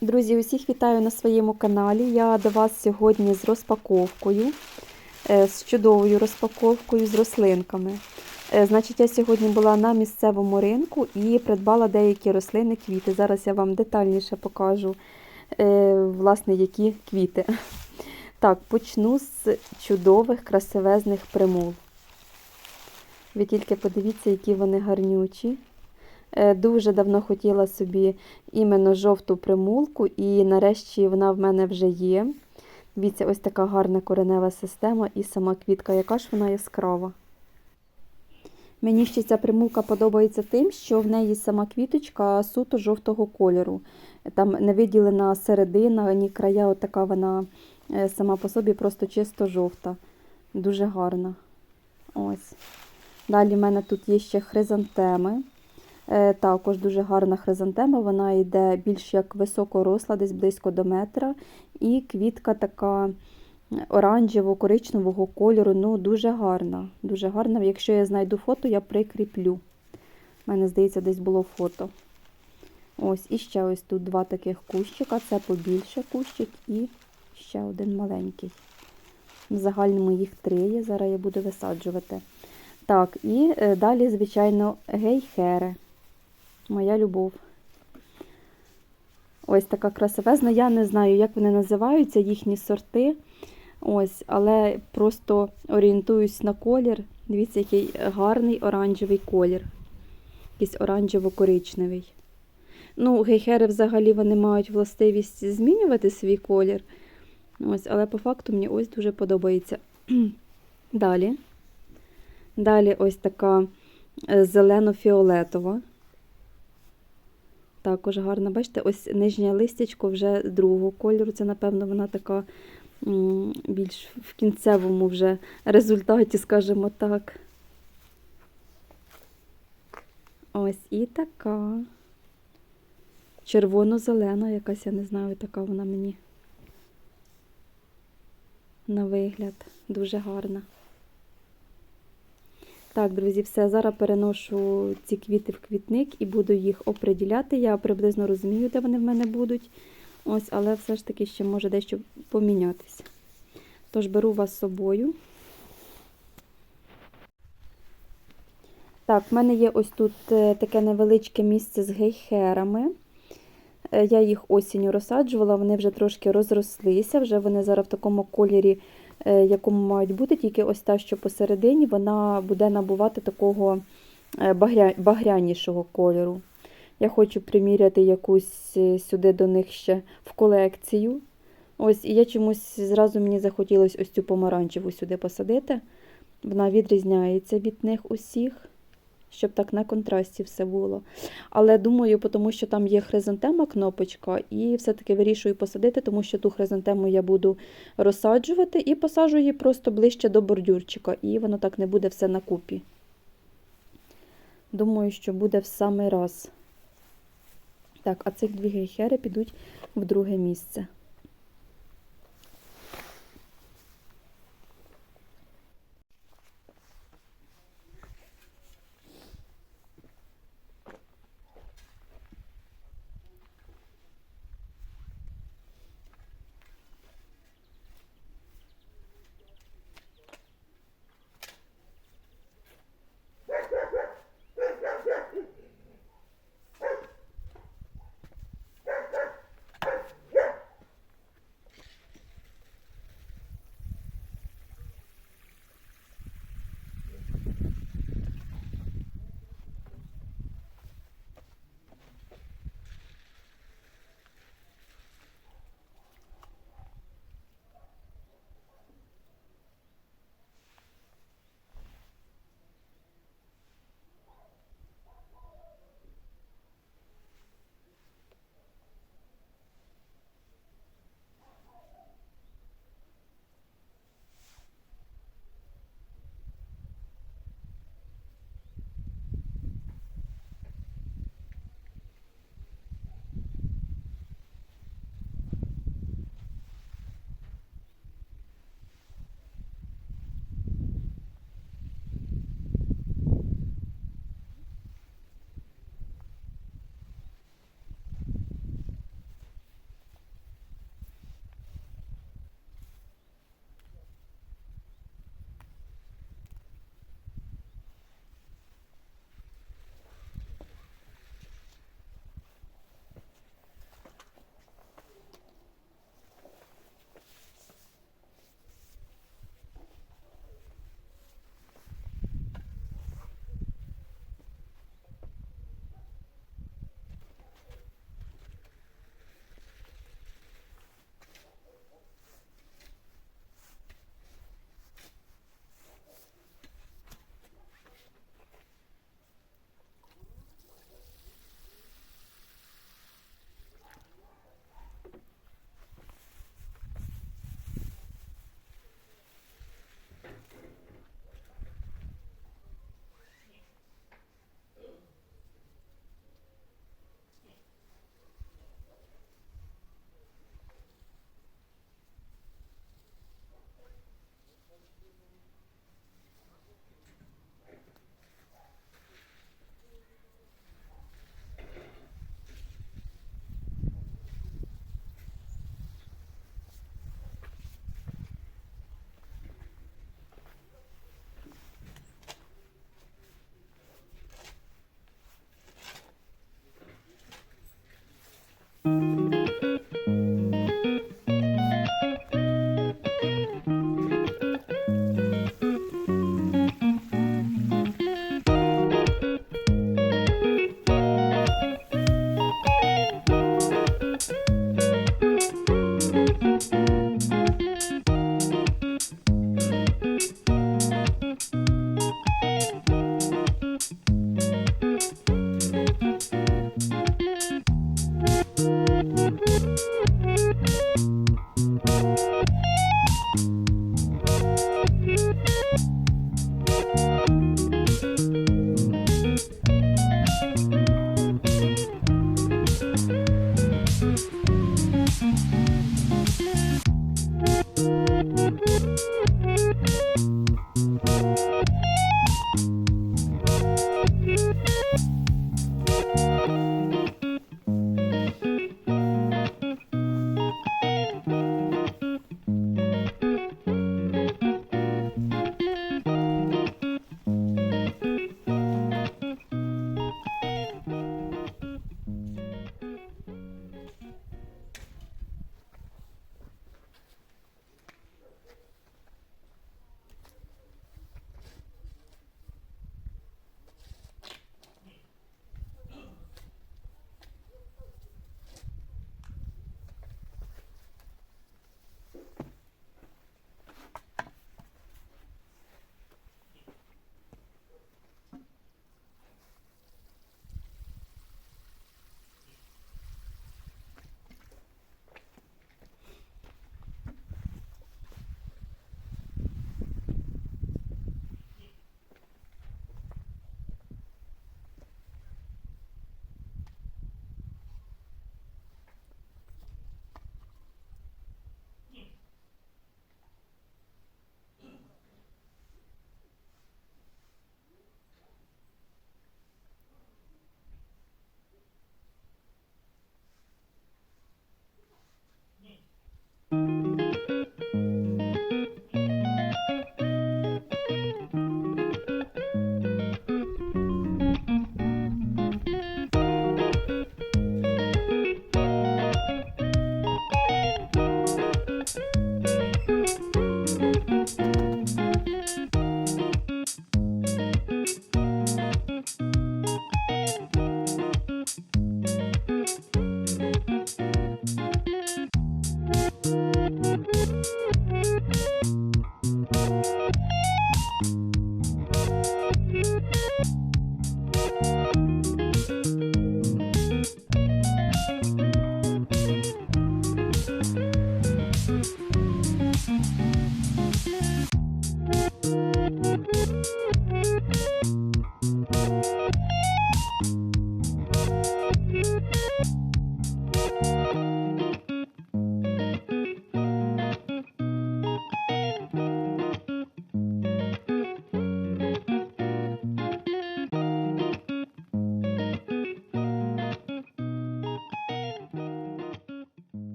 Друзі, усіх вітаю на своєму каналі. Я до вас сьогодні з розпаковкою, е, з чудовою розпаковкою з рослинками. Е, Значить, я сьогодні була на місцевому ринку і придбала деякі рослини квіти. Зараз я вам детальніше покажу, е, власне, які квіти. Так, почну з чудових красивезних примул. Ви тільки подивіться, які вони гарнючі. Е, Дуже давно хотіла собі іменно жовту примулку, і нарешті вона в мене вже є. Дивіться, ось така гарна коренева система і сама квітка, яка ж вона яскрава. Мені ще ця примулка подобається тим, що в неї сама квіточка суто жовтого кольору. Там не виділена середина, ні края, от така вона е, сама по собі просто чисто жовта. Дуже гарна. Ось. Далі в мене тут є ще хризантеми. Е, Також дуже гарна хризантема, вона йде більш як високоросла, десь близько до метра. І квітка така оранжево-коричневого кольору. Ну, дуже гарна. Дуже гарна. Якщо я знайду фото, я прикріплю. У мене, здається, десь було фото. Ось, і ще ось тут два таких кущика. Це побільше кущик і ще один маленький. В загальному їх три є. Зараз я буду висаджувати. Так, і е, далі, звичайно, гейхери. Моя любов. Ось така красивезна. Я не знаю, як вони називаються, їхні сорти. Ось, але просто орієнтуюсь на колір. Дивіться, який гарний оранжевий колір. Якийсь оранжево-коричневий. Ну, гейхери взагалі вони мають властивість змінювати свій колір. Ось, але по факту мені ось дуже подобається. Далі. Далі ось така е, зелено-фіолетова. Також гарна. Бачите, ось нижнє листячко вже другого кольору. Це, напевно, вона така більш в кінцевому вже результаті, скажімо так. Ось і така. Червоно-зелена, якась, я не знаю, така вона мені на вигляд. Дуже гарна. Так, друзі, все. Зараз переношу ці квіти в квітник і буду їх оприділяти. Я приблизно розумію, де вони в мене будуть. Ось, але все ж таки ще може дещо помінятися. Тож беру вас з собою. Так, в мене є ось тут е, таке невеличке місце з гейхерами. Е, Я їх осінню розсаджувала, вони вже трошки розрослися, вже вони зараз в такому кольорі, якому мають бути, тільки ось та, що посередині, вона буде набувати такого е, багря... багрянішого кольору. Я хочу приміряти якусь е, сюди до них ще в колекцію. Ось, і я чомусь зразу мені захотілося ось цю помаранчеву сюди посадити. Вона відрізняється від них усіх, щоб так на контрасті все було. Але думаю, тому що там є хризантема кнопочка, і все-таки вирішую посадити, тому що ту хризантему я буду розсаджувати і посаджу її просто ближче до бордюрчика, і воно так не буде все на купі. Думаю, що буде в самий раз. Так, а цих дві гейхери підуть в друге місце.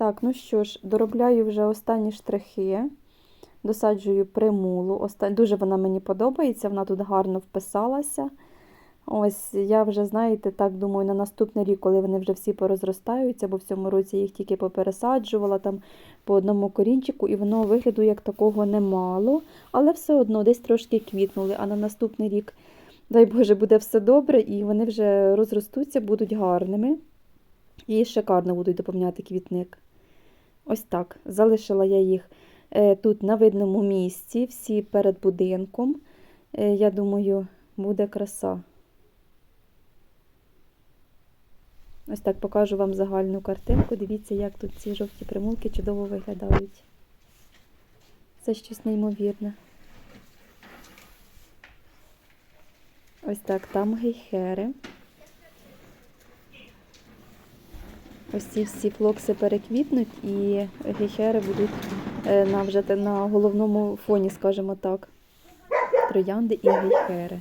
Так, ну що ж, доробляю вже останні штрихи. Досаджую примулу. Оста... Дуже вона мені подобається, вона тут гарно вписалася. Ось я вже, знаєте, так думаю, на наступний рік, коли вони вже всі порозростаються, бо в цьому році їх тільки попересаджувала там по одному корінчику, і воно вигляду як такого немало, але все одно десь трошки квітнули. А на наступний рік, дай Боже, буде все добре, і вони вже розростуться, будуть гарними і шикарно будуть доповняти квітник. Ось так. Залишила я їх е, тут на видному місці, всі перед будинком. Е, Я думаю, буде краса. Ось так покажу вам загальну картинку. Дивіться, як тут ці жовті примулки чудово виглядають. Це щось неймовірне. Ось так, там гейхери. Ось ці всі флокси переквітнуть і гейхери будуть е, на, вже на головному фоні, скажімо так. Троянди і гейхери.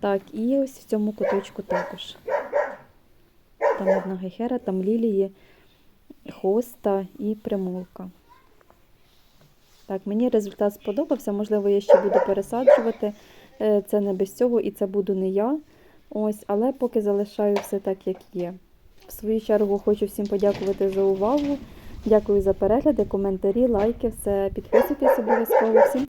Так, і ось в цьому куточку також. Там одна гейхера, там лілії, хоста і примулка. Так, мені результат сподобався. Можливо, я ще буду пересаджувати. Е, Це не без цього, і це буду не я. Ось, але поки залишаю все так, як є. В свою чергу хочу всім подякувати за увагу. Дякую за перегляди, коментарі, лайки, все підписуйтесь обов'язково. Всім